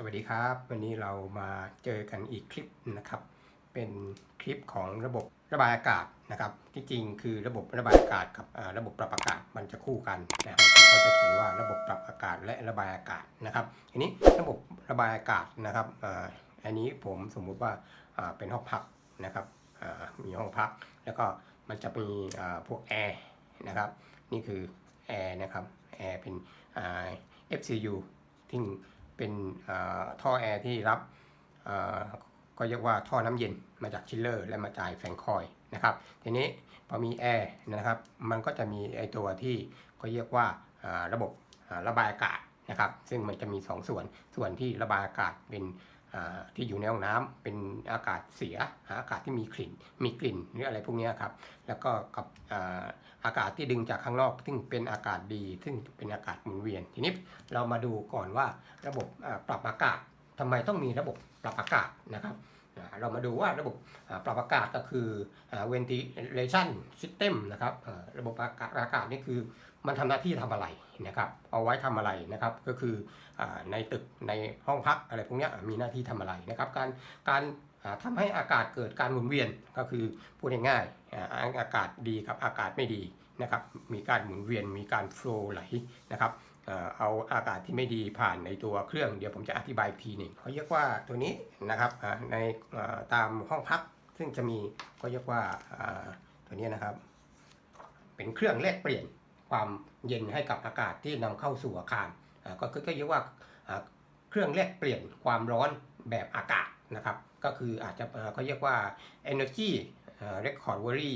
สวัสดีครับ วันนี้เรามาเจอกันอีกคลิปนะครับ เป็นคลิปของระบบระบายอากาศนะครับ ที่จริงคือระบบระบายอากาศกับระบบปรับอากาศมันจะคู่กันนะครับเขาจะเขียนว่าระบบปรับอากาศและระบายอากาศนะครับ ทีนี้ระบบระบายอากาศนะครับอันนี้ผมสมมุติว่าเป็นห้องพักนะครับมีห้องพัก แล้วก็มันจะมีพวกแอร์นะครับ นี่คือแอร์นะครับแอร์เป็น FCU ที่ เป็นท่อแอร์ที่รับก็เรียกว่าท่อน้ำเย็นมาจากชิลเลอร์ และมาจ่ายแฟงคอยนะครับทีนี้พอมีแอร์นะครับมันก็จะมีไอตัวที่ก็เรียกว่าระบบระบายอากาศนะครับ ซึ่งมันจะมี 2 ส่วนส่วนที่ระบายอากาศเป็น ที่อยู่ในห้องน้ำเป็นอากาศเสีย หาอากาศที่มีกลิ่น มีกลิ่นหรืออะไรพวกนี้ครับ แล้วก็กับอากาศที่ดึงจากข้างนอก ซึ่งเป็นอากาศดี ซึ่งเป็นอากาศหมุนเวียน ทีนี้เรามาดูก่อนว่าระบบปรับอากาศทำไมต้องมีระบบปรับอากาศนะครับ เรามาดูว่าระบบปรับอากาศก็คืออ่า ventilation system นะครับ ระบบอากาศอากาศนี่คือมันทำหน้าที่ทำอะไร นะครับเอาไว้ทำอะไรนะครับก็คืออในตึกในห้องพักอะไรพวกนี้มีหน้าที่ทำอะไรนะครับการการอ่าทำให้อากาศเกิดการหมุนเวียนก็คือพูดง่ายๆอากาศดีกับอากาศไม่ดีนะครับมีการหมุนเวียนมีการโฟล์ไหลนะครับเอาอากาศที่ไม่ดีผ่านในตัวเครื่อง เดี๋ยวผมจะอธิบายอีกทีหนึ่งเขาเรียกว่าตัวนี้นะครับในตามห้องพักซึ่งจะมีก็เรียกว่าอ่าตัวนี้นะครับ เป็นเครื่องแลกเปลี่ยนความ เย็นให้กับอากาศที่นำเข้าสู่อาคารก็คือก็เรียกว่าเครื่องแลกเปลี่ยนความร้อนแบบอากาศนะครับ ก็คืออาจจะเขาเรียกว่า energy recovery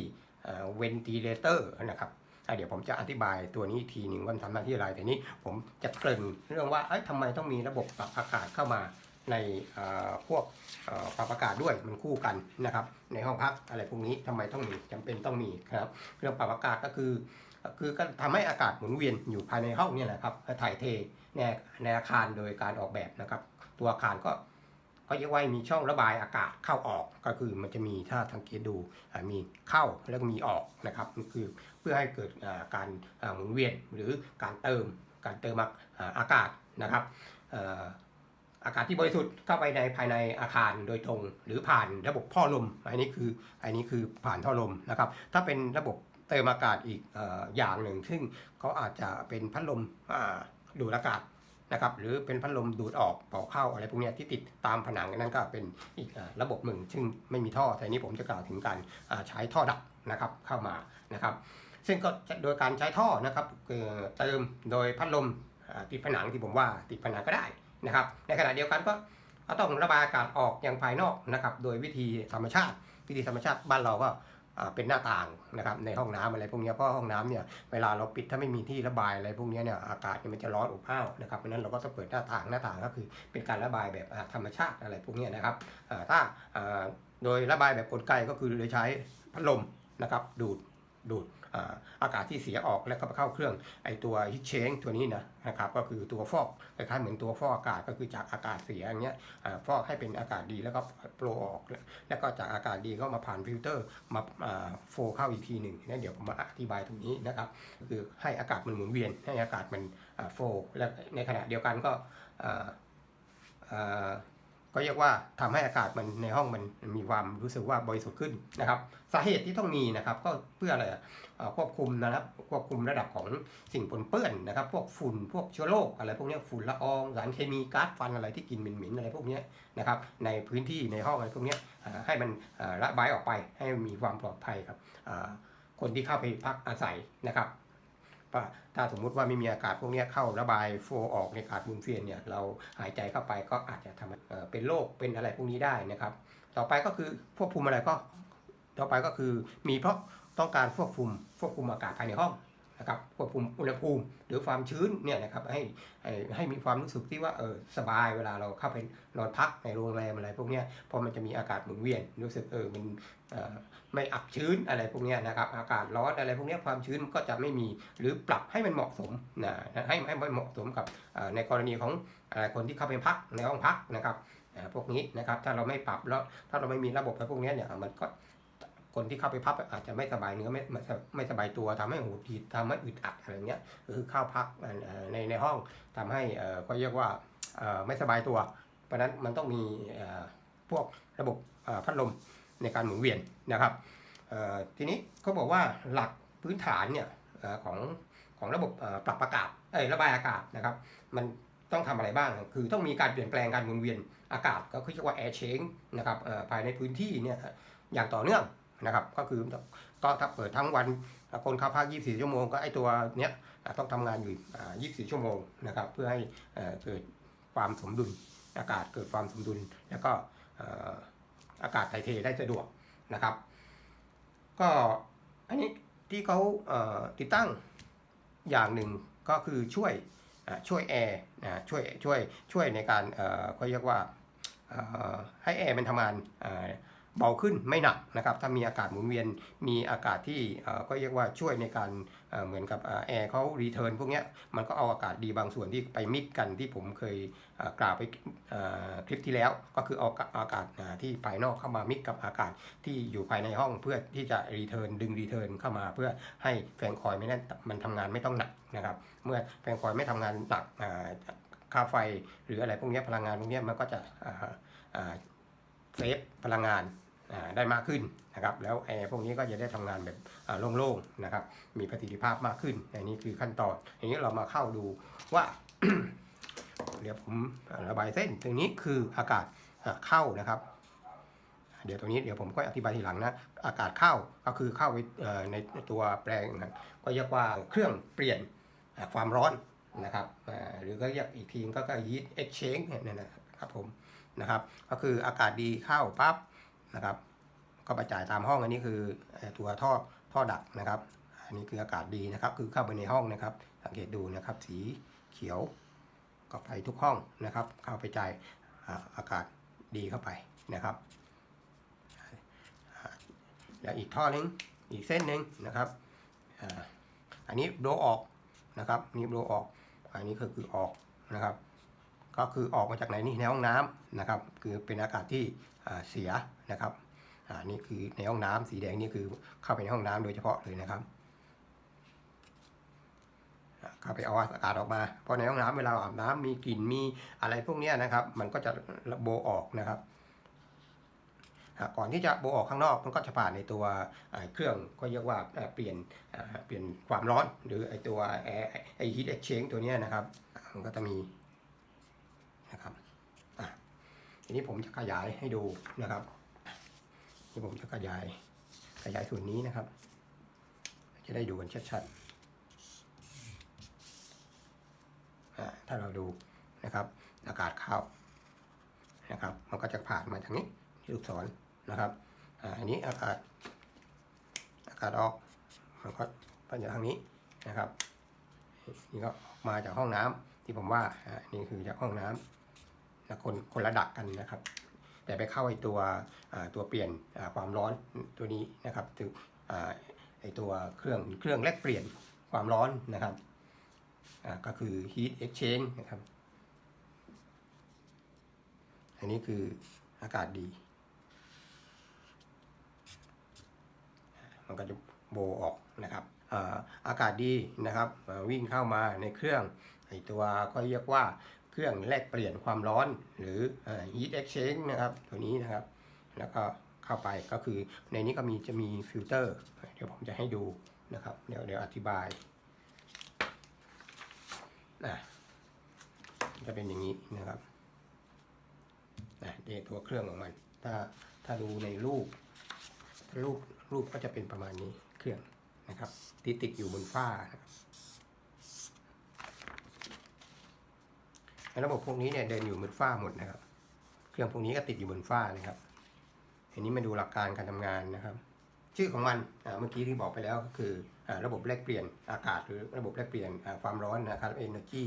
ventilator นะครับเดี๋ยวผมจะอธิบายตัวนี้อีกทีหนึ่งว่าทำหน้าที่อะไรแต่นี้ผมจะเกริ่นเรื่องว่าเอ้ยทำไมต้องมีระบบปรับอากาศเข้ามาในพวกปรับอากาศด้วยมันคู่กันนะครับ ในห้องพักอะไรพวกนี้ทำไมต้องมีจำเป็นต้องมีครับ เรื่องปรับอากาศก็คือ คือก็ทำให้อากาศหมุนเวียนอยู่ภายในห้องนี่แหละครับถ่ายเทในในอาคารโดยการออกแบบนะครับ ตัวอาคารก็ก็เรียกว่ามีช่องระบายอากาศเข้าออกก็คือมันจะมีถ้าสังเกตดูมีเข้าแล้วก็มีออกนะครับคือเพื่อให้เกิดการหมุนเวียนหรือการเติมการเติมอากาศนะครับเอ่ออากาศที่บริสุทธิ์เข้าไปในภายในอาคารโดยตรง หรือผ่านระบบท่อลม อันนี้คืออันนี้คือผ่านท่อลมนะครับ ถ้าเป็นระบบ เติมอากาศอีกออย่างหนึ่ง ซึ่งเขาอาจจะเป็นพัดลมดูดอากาศนะครับหรือเป็นพัดลมดูดออกเป่าเข้าอะไรพวกนี้ที่ติดตามผนังนั่นก็เป็นอีกอระบบหนึ่ง ซึ่งไม่มีท่อแต่นนี้ผมจะกล่าวถึงการใช้ท่อดักนะครับเข้ามานะครับ ซึ่งก็โดยการใช้ท่อนะครับเติมโดยพัดลมติดผนังที่ผมว่าติดผนังก็ได้นะครับ ในขณะเดียวกันก็ต้องระบายอากาศออกอยังภายนอกนะครับ โดยวิธีธรรมชาติ วิธีธรรมชาติบ้านเราก็อ่า เป็นหน้าต่างนะครับในห้องน้ำอะไรพวกนี้เพราะห้องน้ำเนี่ยเวลาเราปิดถ้าไม่มีที่ระบายอะไรพวกนี้เนี่ยอากาศเนี่ยมันจะร้อนอบอ้าวนะครับเพราะนั้นเราก็ต้องเปิดหน้าต่างหน้าต่างก็คือเป็นการระบายแบบธรรมชาติอะไรพวกนี้นะครับอ่าถ้าอ่าโดยระบายแบบกลไกก็คือโดยใช้พัดลมนะครับดูดดูด อากาศที่เสียออกแล้วก็ไปเข้าเครื่องไอตัวฮิตเชงตัวนี้นะนะครับก็คือตัวฟอกคล้ายๆเหมือนตัวฟอกอากาศก็คือจากอากาศเสียอย่างเงี้ยฟอกให้เป็นอากาศดีแล้วก็โปรออก แล้วก็จากอากาศดีก็มาผ่านฟิลเตอร์มาโฟเข้าอีกทีหนึ่งนะเดี๋ยวผมมาอธิบายตรงนี้นะครับก็คือให้อากาศมันหมุนเวียนให้อากาศมันโฟและในขณะเดียวกันก็ ก็เรียกว่าทำให้อากาศมันในห้องมันมีความรู้สึกว่าบริสุทธิ์ขึ้นนะครับ สาเหตุที่ต้องมีนะครับก็เพื่ออะไระควบคุมนะครับควบคุมระดับของสิ่งปนเปื้อนนะครับ พวกฝุ่นพวกเชื้อโรคอะไรพวกนี้ฝุ่นละอองสารเคมีก๊าซฟันอะไรที่กินเหม็นๆอะไรพวกนี้นะครับในพื้นที่ในห้องอะไรพวกนี้ให้มันระบายออกไปให้มีความปลอดภัยครับคนที่เข้าไปพักอาศัยนะครับ ถ้าสมมุติว่าไม่มีอากาศพวกนี้เข้าระบายโฟออกในอากาศบุนเฟียนเนี่ยเราหายใจเข้าไปก็อาจจะทำเป็นโรคเป็นอะไรพวกนี้ได้นะครับ ต่อไปก็คือควบคุมอะไรก็ ต่อไปก็คือมีเพราะต้องการควบคุมควบคุมอากาศภายในห้อง นะครับควบคุมอุณหภูมิหรือความชื้นเนี่ยนะครับให้ให้ให้มีความรู้สึกที่ว่าเออสบายเวลาเราเข้าไปนอนพักในโรงแรมอะไรพวกเนี้ยเพราะมันจะมีอากาศหมุนเวียนรู้สึกเออมันออไม่อับชื้นอะไรพวกนี้นะครับอากาศร้อนอะไรพวกนี้ความชื้นก็จะไม่มีหรือปรับให้มันเหมาะสมนะให้ให้มันเหมาะสมกับในกรณีของอคนที่เข้าไปพักในห้องพักนะครับพวกนี้นะครับถ้าเราไม่ปรับแล้วถ้าเราไม่มีระบบอะไรพวกนี้เนี่ยมันก็ คนที่เข้าไปพักอาจจะไม่สบายเนื้อไม่ไม่สบายตัวทำให้หูดีดทำให้อึดอัดอะไรเงี้ยคือเข้าพักในในห้องทำให้เอ่อก็เรียกว่าไม่สบายตัว เพราะฉะนั้นมันต้องมีพวกระบบพัดลมในการหมุนเวียนนะครับทีนี้เขาบอกว่าหลักพื้นฐานเนี่ยของของระบบปรับอากาศเอ้ระบายอากาศนะครับ มันต้องทำอะไรบ้าง คือต้องมีการเปลี่ยนแปลงการหมุนเวียนอากาศก็คือเรียกว่า air change นะครับภายในพื้นที่เนี่ยอย่างต่อเนื่อง นะครับ ก็คือก็ถ้าเปิดทั้งวันคนเข้าพัก 24 ชั่วโมงก็ไอตัวเนี้ยต้องทำงานอยู่ 24 ชั่วโมงนะครับ เพื่อให้เกิดความสมดุลอากาศเกิดความสมดุล แล้วก็อากาศถ่ายเทได้สะดวกนะครับ ก็อันนี้ที่เขาติดตั้งอย่างหนึ่งก็คือช่วยช่วยแอร์ช่วยช่วยช่วยในการเขาเรียกว่าให้แอร์มันทำงาน เบาขึ้นไม่หนักนะครับถ้ามีอากาศหมุนเวียนมีอากาศที่เออก็เรียกว่าช่วยในการเเหมือนกับแอร์เขารีเทิร์นพวกนี้มันก็เอาอากาศดีบางส่วนที่ไปมิกกันที่ผมเคยเกล่าวไปคลิปที่แล้ว ก็คือเอาอากาศาที่ภายนอกเข้ามามิกกับอากาศที่อยู่ภายในห้องเพื่อที่จะรีเทิร์นดึงรีเทิร์นเข้ามาเพื่อให้แฟนคอยไม่นั่นมันทำงานไม่ต้องหนักนะครับ เมื่อแฟนคอยไม่ทำงานหนักค่าไฟหรืออะไรพวกนี้พลังงานพวกนี้มันก็จะ เซฟพลังงานได้มากขึ้นนะครับแล้วแอร์พวกนี้ก็จะได้ทำงานแบบโล่งๆนะครับมีประสิทธิภาพมากขึ้นอันนี้คือขั้นตอนอันนี้เรามาเข้าดูว่าเดี๋ยวผมระบายเส้นตรงนี้คืออากาศเข้านะครับ เดี๋ยวตรงนี้เดี๋ยวผมก็อธิบายทีหลังนะอากาศเข้าก็คือเข้าไปในตัวแปลงนะก็เรียกว่าเครื่องเปลี่ยนความร้อนนะครับหรือก็เรียกอีกทีก็ก็ heat exchange เนี่ยนะครับผม นะครับ ก็คืออากาศดีเข้าปั๊บนะครับ ก็ไปจ่ายตามห้องอันนี้คือตัวท่อท่อดักนะครับ อันนี้คืออากาศดีนะครับ คือเข้าไปในห้องนะครับ สังเกตดูนะครับ สีเขียว ก็ไปทุกห้องนะครับ เข้าไปจ่ายอากาศดีเข้าไปนะครับ แล้วอีกท่อหนึงอีกเส้นหนึ่งนะครับอันนี้โดออกนะครับนี่โดออก อันนี้ก็คือออกนะครับ ก็คือออกมาจากไหนนี่ในห้องน้ำนะครับ คือเป็นอากาศที่เสียนะครับนี่คือในห้องน้ำสีแดงนี่คือเข้าไปในห้องน้ำโดยเฉพาะเลยนะครับเข้าไปเอาอากาศออกมา เพราะในห้องน้ำเวลาอาบน้ำมีกลิ่นมีอะไรพวกนี้นะครับ มันก็จะระโบออกนะครับก่อนที่จะโบออกข้างนอกมันก็จะผ่านในตัวเครื่องก็เรียกว่าเปลี่ยนเปลี่ยนความร้อน หรือไอตัวไอ heat exchange ตัวนี้นะครับ มันก็จะมี นะครับอะทีนี้ผมจะขยายให้ดูนะครับนี่ผมจะขยายขยายส่วนนี้นะครับ จะได้ดูกันชัดๆอ่าถ้าเราดูนะครับ อากาศเข้านะครับ มันก็จะผ่านมาทางนี้ที่ลูกศรนะครับอ่าอันนี้อากาศอากาศออกมันก็ไปจากทางนี้นะครับนี่ก็ออกมาจากห้องน้ำที่ผมว่าอ่านี่คือจากห้องน้ำนะ คนคนละดักกันนะครับ แต่ไปเข้าไอตัวตัวเปลี่ยนความร้อนตัวนี้นะครับถึงอ่าไอตัวเครื่องเครื่องแลกเปลี่ยนความร้อนนะครับก็คือ heat exchange นะครับ อันนี้คืออากาศดี มันก็จะโบออกนะครับอากาศดีนะครับวิ่งเข้ามาในเครื่องไอตัวก็เรียกว่า เครื่องแลกเปลี่ยนความร้อนหรือ heat exchange นะครับตัวนี้นะครับ แล้วก็เข้าไปก็คือในนี้ก็มีจะมีฟิลเตอร์ เดี๋ยวผมจะให้ดูนะครับ เดี๋ยวเดี๋ยวอธิบายนะจะเป็นอย่างนี้นะครับนะเดตัวเครื่องของมัน ถ้าถ้าดูในรูป รูปรูปก็จะเป็นประมาณนี้เครื่องนะครับที่ติดอยู่บนฝ้านะครับใน ระบบพวกนี้เนี่ยเดินอยู่บนฝ้าหมดนะครับ เครื่องพวกนี้ก็ติดอยู่บนฝ้านะครับอันนี้มาดูหลักการการทำงานนะครับ ชื่อของมันเมื่อกี้ที่บอกไปแล้วก็คืออระบบแลกเปลี่ยนอากาศหรือระบบแลกเปลี่ยนความร้อนนะครับ energy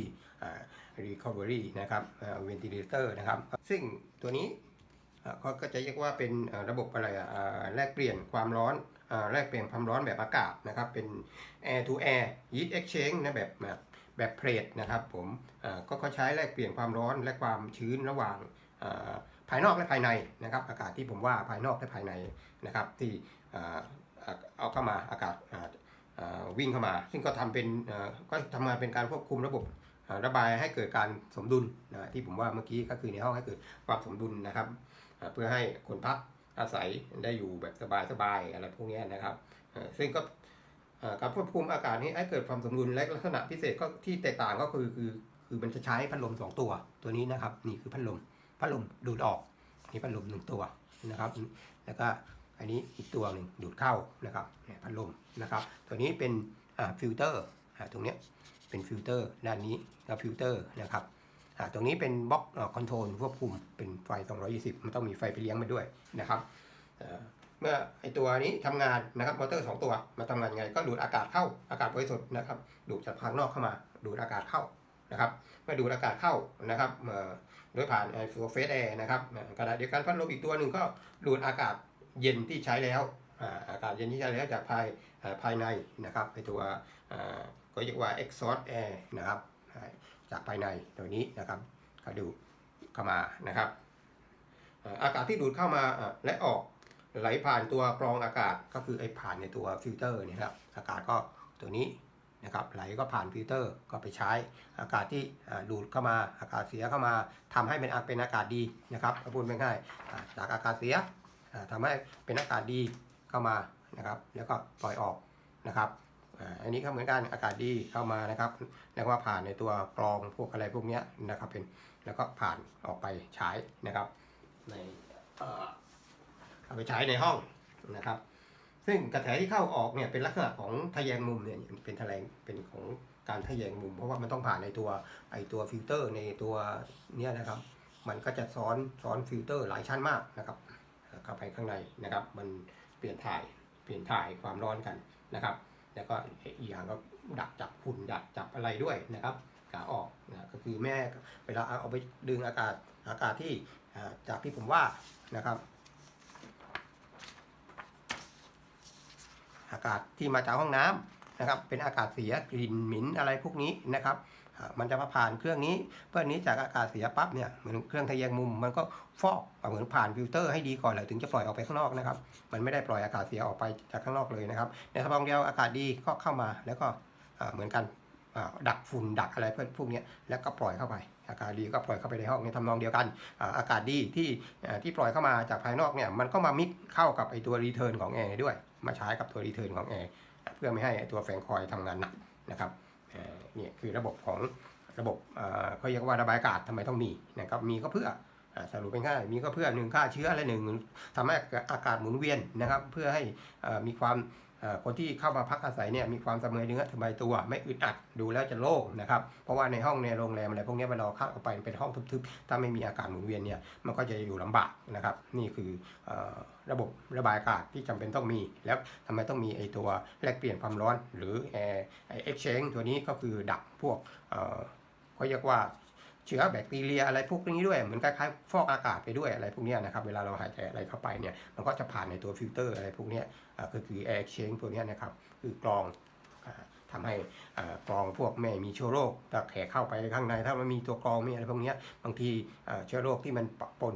recovery นะครับ ventilator นะครับ ซึ่งตัวนี้เขาก็จะเรียกว่าเป็นระบบอะไรอะแลกเปลี่ยนความร้อนแลกเปลี่ยนความร้อนแบบอากาศนะครับ เป็น air to air heat exchange นะแบบ แบบเพลทนะครับผมก็เขาใช้แลกเปลี่ยนความร้อนและความชื้นระหว่างภายนอกและภายในนะครับ อากาศที่ผมว่าภายนอกและภายในนะครับที่เอาเข้ามาอากาศวิ่งเข้ามา ซึ่งก็ทำเป็นก็ทำงานเป็นการควบคุมระบบระบายให้เกิดการสมดุลนะที่ผมว่าเมื่อกี้ก็คือในห้องให้เกิดความสมดุลนะครับเพื่อให้คนพักอาศัยได้อยู่แบบสบายๆอะไรพวกนี้นะครับซึ่งก็ การควบคุมอากาศนี้ให้เกิดความสมดุลและลักษณะพิเศษก็ที่แตกต่างก็คือคือคือมันจะใช้พัดลมสองตัวตัวนี้นะครับ นี่คือพัดลมพัดลมดูดออกนี่พัดลมหนึ่งตัวนะครับ แล้วก็อันนี้อีกตัวหนึ่งดูดเข้านะครับเนี่ยพัดลมนะครับ ตัวนี้เป็นอ่าฟิลเตอร์อ่าตรงเนี้ยเป็นฟิลเตอร์ด้านนี้กับฟิลเตอร์นะครับอ่าตรงนี้เป็นบล็อกคอนโทรลควบคุมเป็นไฟ 220 มันต้องมีไฟไปเลี้ยงมาด้วยนะครับ เมื่อไอตัวนี้ทำงานนะครับมอเตอร์ 2 ตัวมาทำงานยังไงก็ดูดอากาศเข้าอากาศบริสุทธิ์นะครับ ดูดจากภายนอกเข้ามา ดูดอากาศเข้านะครับเมื่อดูดอากาศเข้านะครับโดยผ่านไอโฟเฟสแอร์นะครับขณะเดียวกันพัดลมอีกตัวหนึ่งก็ดูดอากาศเย็นที่ใช้แล้วอากาศเย็นที่ใช้แล้วจากภายภายในนะครับไปตัวอ่าก็เรียกว่า exhaust air นะครับจากภายในตัวนี้นะครับก็ดูดเข้ามานะครับอากาศที่ดูดเข้ามาและออก ไหลผ่านตัวกรองอากาศก็คือไอ้ผ่านในตัวฟิลเตอร์นี่ครับอากาศก็ตัวนี้นะครับไหลก็ผ่านฟิลเตอร์ก็ไปใช้ อากาศที่ดูดเข้ามาอากาศเสียเข้ามาทำให้เป็นเป็นอากาศดีนะครับพูดง่ายๆจากอากาศเสียอ่าทำให้เป็นอากาศดีเข้ามานะครับ แล้วก็ปล่อยออกนะครับอันนี้ก็เหมือนกันอากาศดีเข้ามานะครับแล้วก็ผ่านในตัวกรองพวกอะไรพวกนี้นะครับเป็นแล้วก็ผ่านออกไปใช้นะครับใน เอาไปใช้ในห้องนะครับ ซึ่งกระแสที่เข้าออกเนี่ยเป็นลักษณะของทะแยงมุมเนี่ยเป็นทะแยงเป็นของการทะแยงมุม เพราะว่ามันต้องผ่านในตัวไอตัวฟิลเตอร์ในตัวเนี้ยนะครับ มันก็จะซ้อนซ้อนฟิลเตอร์หลายชั้นมากนะครับเข้าไปข้างในนะครับ มันเปลี่ยนถ่ายเปลี่ยนถ่ายความร้อนกันนะครับ แล้วก็อีกอย่างก็ดักจับฝุ่นดักจับอะไรด้วยนะครับขาออกนะก็คือแม่เวลาเอาไปดึงอากาศอากาศที่จากที่ผมว่านะครับ อากาศที่มาจากห้องน้ำนะครับ เป็นอากาศเสียกลิ่นหมิ่นอะไรพวกนี้นะครับมันจะมาผ่านเครื่องนี้เพื่อนนี้จากอากาศเสียปั๊บเนี่ยเหมือนเครื่องทะแยงมุม มันก็ฟอกเหมือนผ่านฟิลเตอร์ให้ดีก่อนเลยถึงจะปล่อยออกไปข้างนอกนะครับมันไม่ได้ปล่อยอากาศเสียออกไปจากข้างนอกเลยนะครับในทำนองเดียวอากาศดีก็เข้ามาแล้วก็เหมือนกันดักฝุ่นดักอะไรเพื่อนพวกนี้แล้วก็ปล่อยเข้าไป อากาศดีก็ปล่อยเข้าไปในห้องในทำนองเดียวกัน อากาศดีที่ที่ปล่อยเข้ามาจากภายนอกเนี่ยมันก็มามิกเข้ากับไอตัวรีเทิร์นของแอร์ด้วย มาใช้กับตัวรีเทิร์นของแอร์เพื่อไม่ให้ตัวแฟงคอยทำงานหนักนะครับนี่คือระบบของระบบเอ่อเขาเรียกว่าระบายอากาศทำไมต้องมีนะครับมีก็เพื่ออสรุปเป็นง่ายมีก็เพื่อหนึ่งฆ่าเชื้อและหนึ่งทำให้อากาศหมุนเวียนนะครับ เพื่อให้มีความ คนที่เข้ามาพักอาศัยเนี่ยมีความเสมอเนื้อสบายตัวไม่อึดอัดดูแล้วจะโล่งนะครับเพราะว่าในห้องในโรงแรมอะไรพวกนี้เวลาเราเข้าไปเป็นห้องทึบๆ ถ้าไม่มีอากาศหมุนเวียนเนี่ยมันก็จะอยู่ลำบากนะครับนี่คืออระบบระบายอากาศที่จำเป็นต้องมี แล้วทำไมต้องมีไอตัวแลกเปลี่ยนความร้อน หรือแอร์ไอเอ็กชแนตัวนี้ก็คือดักพวกเขาเรียกว่า เชื้อแบคทีเรียอะไรพวกนี้ด้วยเหมือนคล้ายๆฟอกอากาศไปด้วยอะไรพวกนี้นะครับเวลาเราหายใจอะไรเข้าไปเนี่ยมันก็จะผ่านในตัวฟิลเตอร์อะไรพวกนี้ยอ่าก็คือแอร์เชแนตัวเนี้นะครับคือกรองอ่าทำให้กรองพวกไม่มีเชื้อโรคถ้าแขกเข้าไปข้างใน ถ้ามันมีตัวกรองมีอะไรพวกนี้บางทีเชื้อโรคที่มันปะปน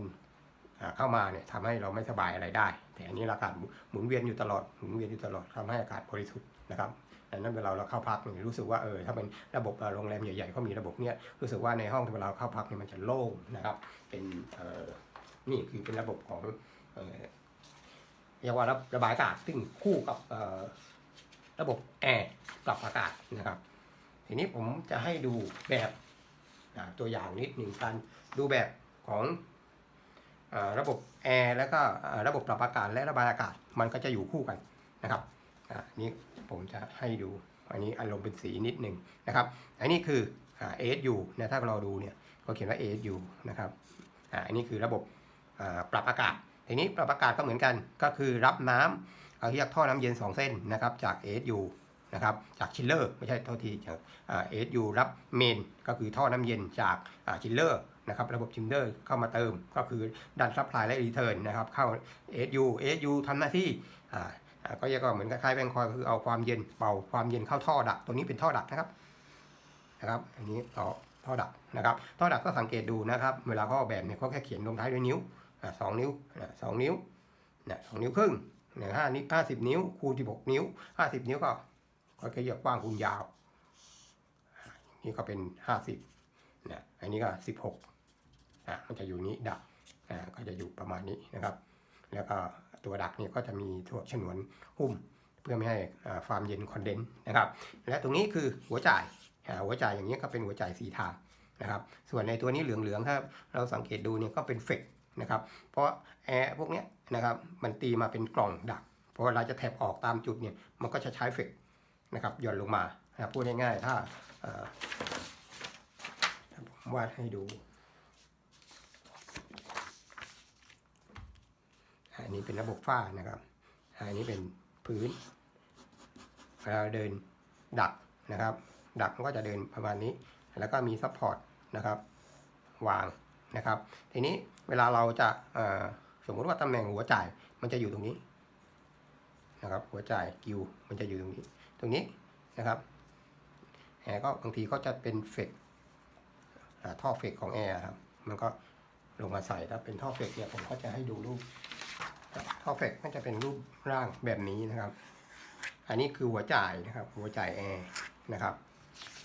เข้ามาเนี่ยทำให้เราไม่สบายอะไรได้ แต่อันนี้อากาศหมุนเวียนอยู่ตลอดหมุนเวียนอยู่ตลอดทำให้อากาศบริสุทธิ์นะครับ ดังนั้นเวลาเราเข้าพักเนี่ยรู้สึกว่าเออถ้าเป็นระบบโรงแรมใหญ่ๆเขามีระบบเนี่ยรู้สึกว่าในห้องที่เวลาเราเข้าพักเนี่ยมันจะโล่งนะครับ เป็นเออนี่คือเป็นระบบของเออเรียกว่าระระบายอากาศซึ่งคู่กับเออระบบแอร์ปรับอากาศนะครับ ทีนี้ผมจะให้ดูแบบตัวอย่างนิดหนึ่งการดูแบบของระบบแอร์แล้วก็ระบบปรับอากาศและระบายอากาศมันก็จะอยู่คู่กันนะครับอ่านี่ ผมจะให้ดู อันนี้อารมณ์เป็นสีนิดหนึ่งนะครับ อันนี้คืออ่า ASU นะถ้าเราดูเนี่ยเขาเขียนว่า ASU นะครับอ่าอันนี้คือระบบอ่าปรับอากาศทีนี้ปรับอากาศก็เหมือนกันก็คือรับน้ำเอาเรียกท่อน้ำเย็น 2 เส้นนะครับจาก ASU นะครับจากชิลเลอร์ไม่ใช่โทษทีจากเอ่า ASU รับเมนก็คือท่อน้ำเย็นจากชิลเลอร์นะครับระบบชิลเลอร์เข้ามาเติมก็คือดันซัพพลายและรีเทิร์นนะครับเข้า SU SU ทำหน้าที่อ่า ก็เรียกว่าเหมือนคล้ายๆแบงคอยคือเอาความเย็นเป่าความเย็นเข้าท่อดัก ตัวนี้เป็นท่อดักนะครับนะครับอันนี้ต่อท่อดักนะครับท่อดักก็สังเกตดูนะครับ เวลาเขาออกแบบเนี่ยเขาแค่เขียนลงท้ายด้วยนิ้วสองนิ้วสองนิ้วนะสองนิ้วครึ่งเนี่ยห้านิ้วห้าสิบนิ้วคูณสิบหกนิ้วห้าสิบนิ้วก็ก็แค่เรียกกว้างคูณยาว นี่ก็เป็นห้าสิบนะอันนี้ก็สิบหกอะมันจะอยู่นี้ดักอ่าก็จะอยู่ประมาณนี้นะครับ แล้วก็ ตัวดักนี่ก็จะมีทั่วฉนวนหุ้ม เพื่อไม่ให้ความเย็นคอนเดนซ์นะครับ และตรงนี้คือหัวจ่ายหัวจ่ายอย่างนี้ก็เป็นหัวจ่ายสีทางนะครับ ส่วนในตัวนี้เหลืองๆถ้าเราสังเกตดูเนี่ยก็เป็นเฟกนะครับ เพราะแอร์พวกเนี้ยนะครับมันตีมาเป็นกล่องดักพอเวลาจะแทบออกตามจุดเนี่ยมันก็จะใช้เฟกนะครับหย่อนลงมานะพูดง่ายๆถ้าเอ่อถ้าผมวาดให้ดู อันนี้เป็นระบบฝ้านะครับอันนี้เป็นพื้นเวลาเดินดักนะครับ ดักมันก็จะเดินประมาณนี้ แล้วก็มีซัพพอร์ตนะครับวางนะครับ ทีนี้เวลาเราจะสมมุติว่าตำแหน่งหัวจ่ายมันจะอยู่ตรงนี้นะครับ หัวจ่ายกิวมันจะอยู่ตรงนี้ ตรงนี้นะครับแอร์ก็บางทีก็จะเป็นเฟกท่อเฟกของแอร์ครับ มันก็ลงมาใส่ถ้าเป็นท่อเฟกเนี่ยผมก็จะให้ดูรูป ท่อเฟกมันจะเป็นรูปร่างแบบนี้นะครับ อันนี้คือหัวจ่ายนะครับ หัวจ่ายแอร์นะครับ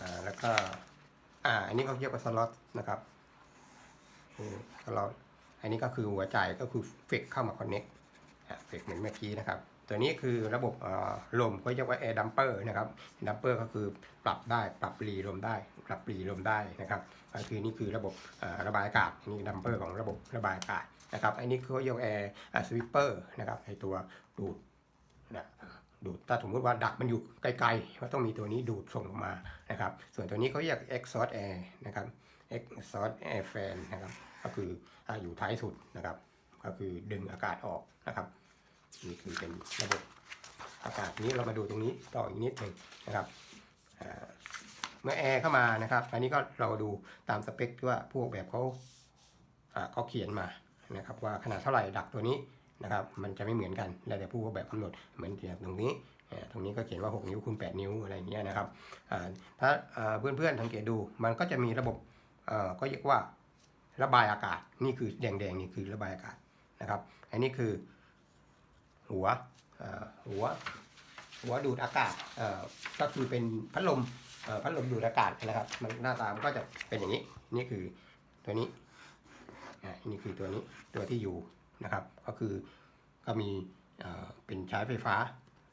อ่าแล้วก็อ่าอันนี้เขาเรียกว่าสล็อตนะครับสล็อตอันนี้ก็คือหัวจ่ายก็คือเฟกเข้ามาคอนเน็กเฟกเหมือนเมื่อกี้นะครับ ตัวนี้คือระบบลมเขาเรียกว่าแอร์ดัมเปอร์นะครับดัมเปอร์ก็คือปรับได้ปรับรีลมได้ ปรับรีลมได้นะครับก็คือนี่คือระบบระบายอากาศนี่ดัมเปอร์ของระบบระบายอากาศ นะครับอันนี้เขาเรียกแอร์สวิปเปอร์นะครับไอตัวดูดนะดูดถ้าสมมติว่าดักมันอยู่ไกลๆก็ต้องมีตัวนี้ดูดส่งออกมานะครับ ส่วนตัวนี้เขาเรียก exhaust air นะครับ exhaust air fan นะครับ ก็คืออยู่ท้ายสุดนะครับ ก็คือดึงอากาศออกนะครับนี่คือเป็นระบบอากาศนี้เรามาดูตรงนี้ต่ออีกนิดหนึ่งนะครับเมื่อแอร์เข้ามานะครับ อันนี้ก็เราดูตามสเปคที่ว่าผู้ออกแบบเขาเขาเขียนมา นะครับว่าขนาดเท่าไหร่ดักตัวนี้นะครับมันจะไม่เหมือนกันแล้วแต่ผู้ออกแบบกำหนดเหมือนอย่างตรงนี้ตรงนี้ก็เขียนว่า 6 นิ้วคูณ8นิ้วอะไรอย่างเงี้ยนะครับถ้าเพื่อนๆสังเกตดูมันก็จะมีระบบก็เรียกว่าระบายอากาศนี่คือแดงๆนี่คือระบายอากาศนะครับ อันนี้คือหัวหัวหัวดูดอากาศก็คือเป็นพัดลมพัดลมดูดอากาศนะครับ มันหน้าตามันก็จะเป็นอย่างนี้นี่คือตัวนี้ อ่านี่คือตัวนี้ตัวที่อยู่นะครับ ก็คือก็มีเป็นใช้ไฟฟ้า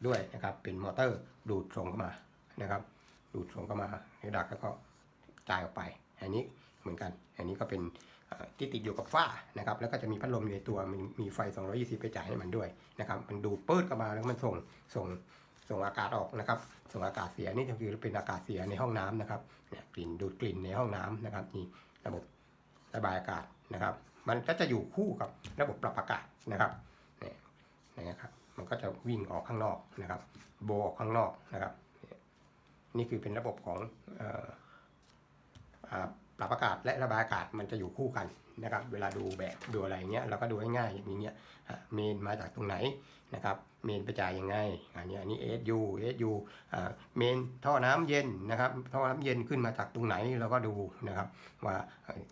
ด้วยนะครับ เป็นมอเตอร์ดูดส่งเข้ามานะครับ ดูดส่งเข้ามาในดักแล้วก็จ่ายออกไปอันนี้เหมือนกัน อันนี้ก็เป็นที่ติดอยู่กับฝ้านะครับ แล้วก็จะมีพัดลมอยู่ในตัวมันมีไฟ 220 ไปจ่ายให้มันด้วยนะครับ มันดูดปืดเข้ามาแล้วมันส่งส่งส่งอากาศออกนะครับ ส่งอากาศเสียนี่ก็คือเป็นอากาศเสียในห้องน้ำนะครับเนี่ยกลิ่นดูดกลิ่นในห้องน้ำนะครับนี่ระบบ ระบายอากาศนะครับ มันก็จะอยู่คู่กับระบบปรับอากาศนะครับเนี่ยนะครับมันก็จะวิ่งออกข้างนอกนะครับ โบออกข้างนอกนะครับ นี่คือเป็นระบบของอ่อ ปรับอากาศและระบายอากาศมันจะอยู่คู่กันนะครับเวลาดูแบบดูอะไรเงี้ยเราก็ดูง่ายๆอย่างนี้เนี่ยเมนมาจากตรงไหนนะครับเมนไปจ่ายยังไงอันนี้อันนี้ SU SU อ่าเมนท่อน้ำเย็นนะครับท่อน้ำเย็นขึ้นมาจากตรงไหนเราก็ดูนะครับว่า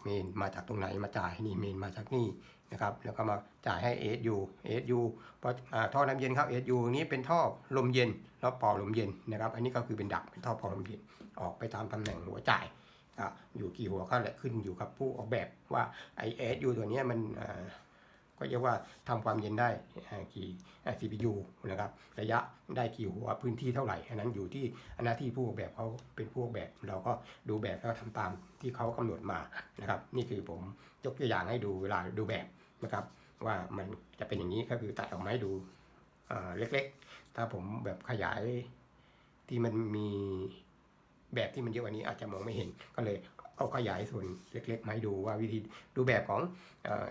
เมนมาจากตรงไหนมาจ่ายนี่เมนมาจากนี่นะครับแล้วก็มาจ่ายให้ SU SU พออ่าท่อน้ำเย็นเข้า SU นี้เป็นท่อลมเย็นแล้วเป่าลมเย็นนะครับอันนี้ก็คือเป็นดักเป็นท่อเป่าลมเย็นออกไปตามตำแหน่งหัวจ่าย อยู่กี่หัวก็แหละขึ้นอยู่กับผู้ออกแบบว่าไอเอสยูตัวนี้มันก็เรียกว่าทำความเย็นได้กี่ CPU นะครับระยะได้กี่หัวพื้นที่เท่าไหร่ อันนั้นอยู่ที่หน้าที่ผู้ออกแบบเขาเป็นผู้ออกแบบ เราก็ดูแบบแล้วทำตามที่เขากำหนดมานะครับนี่คือผมยกตัวอย่างให้ดูเวลาดูแบบนะครับว่ามันจะเป็นอย่างนี้ก็คือตัดออกมาให้ดูเล็กๆ ถ้าผมแบบขยายที่มันมี แบบที่มันเยอะกว่านี้อาจจะมองไม่เห็น ก็เลยเอาขยายส่วนเล็กๆมาให้ดูว่าวิธีดูแบบของ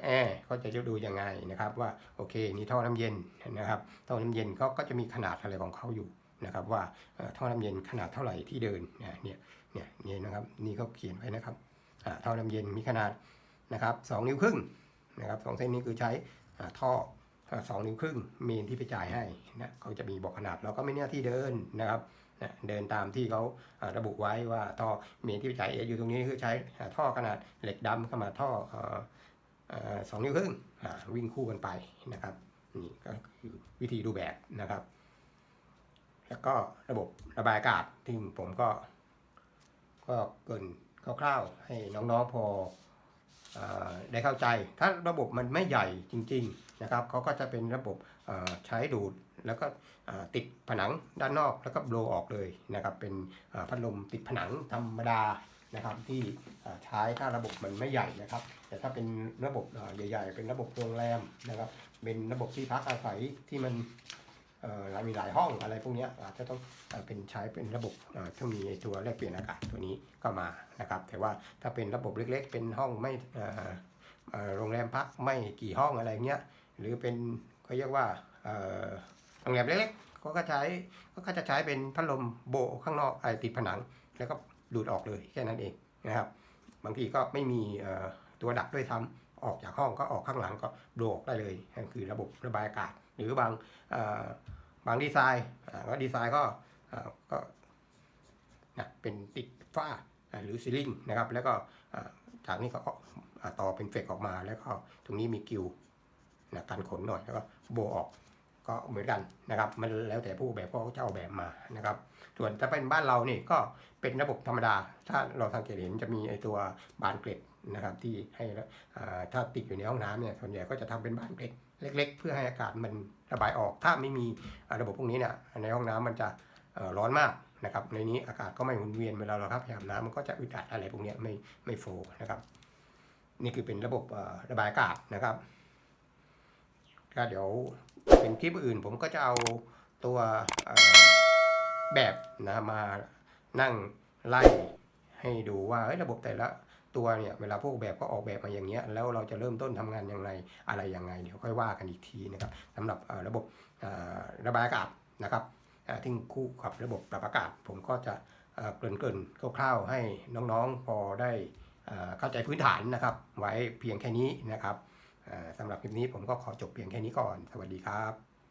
แอร์ก็จะดูยังไงนะครับ ว่าโอเคนี่ท่อน้ำเย็นนะครับท่อน้ำเย็นก็ก็จะมีขนาดอะไรของเขาอยู่นะครับ ว่าท่อน้ำเย็นขนาดเท่าไหร่ที่เดินเนี่ยเนี่ยเนี่ยนะครับนี่เขาเขียนไว้นะครับท่อน้ำเย็นมีขนาดนะครับสองนิ้วครึ่งนะครับสองเส้นนี้คือใช้ท่อสองนิ้วครึ่งเมนที่ไปจ่ายให้นะเขาจะมีบอกขนาดเราก็ไม่หน้าที่เดินนะครับ นะเดินตามที่เขาระบุไว้ว่าท่อเมนที่ใช้เออยู่ตรงนี้คือใช้ท่อขนาดเหล็กดำเข้ามาท่ออสองนิ้วครึ่งวิ่งคู่กันไปนะครับนี่ก็คือวิธีดูแบบนะครับ แล้วก็ระบบระบายอากาศที่ผมก็ ก็เกินคร่าวๆให้น้องๆพอ ได้เข้าใจ ถ้าระบบมันไม่ใหญ่จริงๆนะครับเขาก็จะเป็นระบบใช้ดูดแล้วก็ติดผนังด้านนอกแล้วก็โบลออกเลยนะครับ เป็นพัดลมติดผนังธรรมดานะครับที่ใช้ถ้าระบบมันไม่ใหญ่นะครับ แต่ถ้าเป็นระบบใหญ่ ๆ เป็นระบบโรงแรมนะครับ เป็นระบบที่พักอาศัยที่มัน เอ่อมีหลายห้องอะไรพวกนี้อาจจะต้องเอเป็นใช้เป็นระบบเอ่อที่มีตัวแลกเปลี่ยนอากาศตัวนี้ก็มานะครับ แต่ว่าถ้าเป็นระบบเล็กๆ เป็นห้องไม่โรงแรมพักไม่กี่ห้องอะไรเงี้ยหรือเป็นเขาเรียกว่าอ่อโรงแรมเล็กๆเขาก็ใช้เขาก็จะใช้เป็นพัดลมโบข้างนอกไอติดผนัง แล้วก็ดูดออกเลยแค่นั้นเองนะครับ บางทีก็ไม่มีตัวดักด้วยซ้ำออกจากห้องก็ออกข้างหลังก็โบกได้เลยนั่นคือระบบระบายอากาศ หรือบางบางดีไซน์ก็ดีไซน์ก็ก็นะเป็นติดฝ้าหรือซีลิงนะครับ แล้วก็จากนี้ก็ต่อเป็นเฟกออกมาแล้วก็ตรงนี้มีกิวนะกันขนหน่อยแล้วก็โบออกก็เหมือนกันนะครับ มันแล้วแต่ผู้ออกแบบเขาจะเอาแบบมานะครับ ส่วนถ้าเป็นบ้านเรานี่ก็เป็นระบบธรรมดา ถ้าเราสังเกตเห็นจะมีไอตัวบานเกล็ดนะครับ ที่ให้ถ้าติดอยู่ในห้องน้ำเนี่ยส่วนใหญ่ก็จะทำเป็นบานเกล็ด เล็ก ๆ เพื่อให้อากาศมันระบายออก ถ้าไม่มีระบบพวกนี้เนี่ยในห้องน้ำมันจะร้อนมากนะครับ ในนี้อากาศก็ไม่หมุนเวียนเวลาเราครับอาบน้ำมันก็จะอึดอัดอะไรพวกนี้ไม่ไม่โฟนะครับนี่คือเป็นระบบระบายอากาศนะครับก็เดี๋ยวเป็นคลิปอื่นผมก็จะเอาตัวแบบนะมานั่งไล่ให้ดูว่าเฮ้ระบบแต่ละ ตัวเนี่ยเวลาพวกแบบก็ออกแบบมาอย่างเงี้ยแล้วเราจะเริ่มต้นทำงานอย่างไรอะไรยังไงเดี๋ยวค่อยว่ากันอีกทีนะครับสำหรับระบบระบายอากาศนะครับที่คู่กับระบบปรับอากาศ ผมก็จะเอ่อเกริ่นๆคร่าวๆให้น้องๆพอได้เข้าใจพื้นฐานนะครับ ไว้เพียงแค่นี้นะครับสำหรับคลิปนี้ผมก็ขอจบเพียงแค่นี้ก่อน สวัสดีครับ